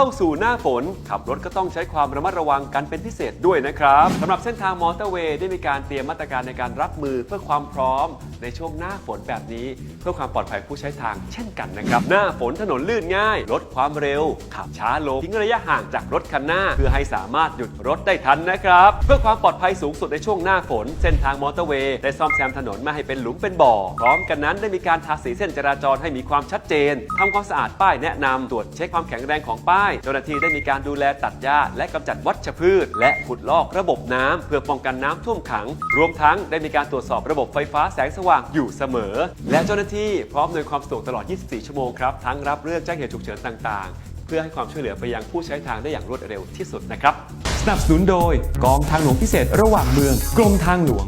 าสู่หน้าฝน ขับรถก็ต้องใช้ความระมัดระวังกันเป็นพิเศษด้วยนะครับสำหรับเส้นทางมอเตอร์เวย์ได้มีการเตรียมมาตรการในการรับมือเพื่อความพร้อม ในช่วงหน้าฝนแบบนี้ เพื่อความปลอดภัยผู้ใช้ทางเช่นกันนะครับหน้าฝนถนนลื่นง่าย ลดความเร็ว ขับช้าลงทิ้งระยะห่างจากรถคันหน้า เพื่อให้สามารถหยุดรถได้ทันนะครับเพื่อความปลอดภัยสูงสุดในช่วงหน้าฝน เส้นทางมอเตอร์เวย์ได้ซ่อมแซมถนนไม่ให้เป็นหลุมเป็นบ่อ พร้อมกันนั้นได้มีการทาสีเส้นจราจรให้มีความชัดเจนทำความสะอาดป้ายแนะนำตรวจเช็คความแข็งแรงของป้ายเจ้าหน้าที่ได้มีการดูแลตัดหญ้าและกำจัดวัชพืช และขุดลอกระบบน้ำเพื่อป้องกันน้ำท่วมขัง รวมทั้งได้มีการตรวจสอบระบบไฟฟ้าแสงสว่างอยู่เสมอ และเจ้าหน้าที่พร้อมในวยความสะดวกตลอด 24 ชั่วโมงครับทั้งรับเรื่องแจ้งเหตุฉุกเฉินต่างๆ เพื่อให้ความช่วยเหลือไปยังผู้ใช้ทางได้อย่างรวดเร็วที่สุดนะครับสนับสนุนโดยกองทางหลวงพิเศษระหว่างเมืองกรมทางหลวง